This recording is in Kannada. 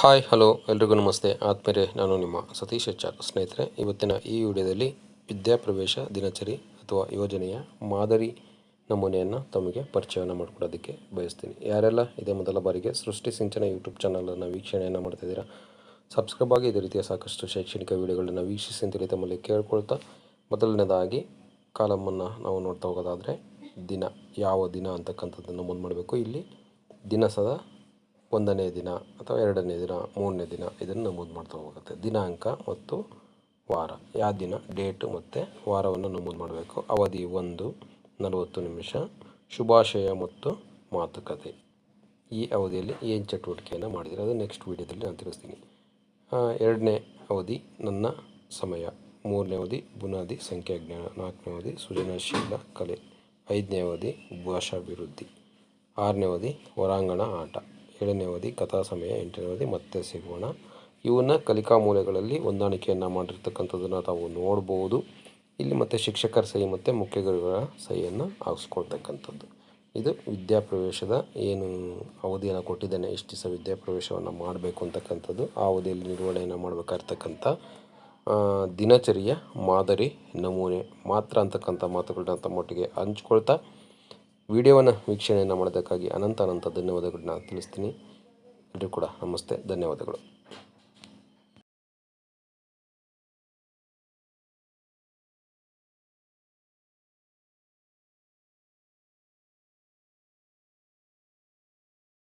ಹಾಯ್, ಹಲೋ, ಎಲ್ರಿಗೂ ನಮಸ್ತೆ. ಆತ್ಮೀರೆ ನಾನು ನಿಮ್ಮ ಸತೀಶ್ ಎಚ್ ಸ್ನೇಹಿತರೆ, ಇವತ್ತಿನ ಈ ವಿಡಿಯೋದಲ್ಲಿ ವಿದ್ಯಾಪ್ರವೇಶ ದಿನಚರಿ ಅಥವಾ ಯೋಜನೆಯ ಮಾದರಿ ನಮೂನೆಯನ್ನು ತಮಗೆ ಪರಿಚಯವನ್ನು ಮಾಡಿಕೊಡೋದಕ್ಕೆ ಬಯಸ್ತೀನಿ. ಯಾರೆಲ್ಲ ಇದೇ ಮೊದಲ ಬಾರಿಗೆ ಸೃಷ್ಟಿ ಸಿಂಚನ ಯೂಟ್ಯೂಬ್ ಚಾನಲನ್ನು ವೀಕ್ಷಣೆಯನ್ನು ಮಾಡ್ತಿದ್ದೀರಾ, ಸಬ್ಸ್ಕ್ರೈಬ್ ಆಗಿ ಇದೇ ರೀತಿಯ ಸಾಕಷ್ಟು ಶೈಕ್ಷಣಿಕ ವಿಡಿಯೋಗಳನ್ನು ವೀಕ್ಷಿಸಿ ಅಂತೇಳಿ ತಮ್ಮಲ್ಲಿ ಕೇಳ್ಕೊಳ್ತಾ, ಮೊದಲನೇದಾಗಿ ಕಾಲಮನ್ನು ನಾವು ನೋಡ್ತಾ ಹೋಗೋದಾದರೆ, ದಿನ, ಯಾವ ದಿನ ಅಂತಕ್ಕಂಥದ್ದನ್ನು ಮುಂದೆ ಮಾಡಬೇಕು. ಇಲ್ಲಿ ದಿನ ಸದಾ ಒಂದನೇ ದಿನ ಅಥವಾ ಎರಡನೇ ದಿನ, ಮೂರನೇ ದಿನ ಇದನ್ನು ನಮೂದು ಮಾಡ್ತಾ ಹೋಗುತ್ತೆ. ದಿನಾಂಕ ಮತ್ತು ವಾರ. ಯಾವ ದಿನ? ಡೇಟು ಮತ್ತು ವಾರವನ್ನು ನಮೂದು ಮಾಡಬೇಕು. ಅವಧಿ ಒಂದು, ನಲವತ್ತು ನಿಮಿಷ, ಶುಭಾಶಯ ಮತ್ತು ಮಾತುಕತೆ. ಈ ಅವಧಿಯಲ್ಲಿ ಏನು ಚಟುವಟಿಕೆಯನ್ನು ಮಾಡಿದರೆ ಅದು ನೆಕ್ಸ್ಟ್ ವೀಡಿಯೋದಲ್ಲಿ ನಾನು ತಿಳಿಸ್ತೀನಿ. ಎರಡನೇ ಅವಧಿ ನನ್ನ ಸಮಯ. ಮೂರನೇ ಅವಧಿ ಬುನಾದಿ, ಸಂಖ್ಯಾಜ್ಞಾನ. ನಾಲ್ಕನೇ ಅವಧಿ ಸೃಜನಶೀಲ ಕಲೆ. ಐದನೇ ಅವಧಿ ಭಾಷಾಭಿವೃದ್ಧಿ. ಆರನೇ ಅವಧಿ ಹೊರಾಂಗಣ ಆಟ. ಏಳನೇ ಅವಧಿ, ಕಥಾ ಸಮಯ ಎಂಟನೇ ಅವಧಿ, ಮತ್ತೆ ಸಿಗೋಣ. ಇವನ್ನ ಕಲಿಕಾ ಮೂಲೆಗಳಲ್ಲಿ ಹೊಂದಾಣಿಕೆಯನ್ನು ಮಾಡಿರ್ತಕ್ಕಂಥದ್ದನ್ನು ತಾವು ನೋಡ್ಬೋದು. ಇಲ್ಲಿ ಮತ್ತೆ ಶಿಕ್ಷಕರ ಸಹಿ ಮತ್ತು ಮುಖ್ಯ ಗುರುಗಳ ಸಹಿಯನ್ನು ಹಾಕ್ಸ್ಕೊಳ್ತಕ್ಕಂಥದ್ದು. ಇದು ವಿದ್ಯಾಪ್ರವೇಶದ ಏನು ಅವಧಿಯನ್ನು ಕೊಟ್ಟಿದ್ದಾನೆ ಇಷ್ಟು ದಿವಸ ವಿದ್ಯಾಪ್ರವೇಶವನ್ನು ಮಾಡಬೇಕು ಅಂತಕ್ಕಂಥದ್ದು, ಆ ಅವಧಿಯಲ್ಲಿ ನಿರ್ವಹಣೆಯನ್ನು ಮಾಡಬೇಕಾಗಿರ್ತಕ್ಕಂಥ ದಿನಚರಿಯ ಮಾದರಿ ನಮೂನೆ ಮಾತ್ರ ಅಂತಕ್ಕಂಥ ಮಾತುಗಳನ್ನ ತಮ್ಮೊಟ್ಟಿಗೆ ಹಂಚ್ಕೊಳ್ತಾ ವಿಡಿಯೋವನ್ನು ವೀಕ್ಷಣೆಯನ್ನು ಮಾಡೋದಕ್ಕಾಗಿ ಅನಂತ ಅನಂತ ಧನ್ಯವಾದಗಳನ್ನ ತಿಳಿಸ್ತೀನಿ. ಎಲ್ಲರೂ ಕೂಡ ನಮಸ್ತೆ. ಧನ್ಯವಾದಗಳು.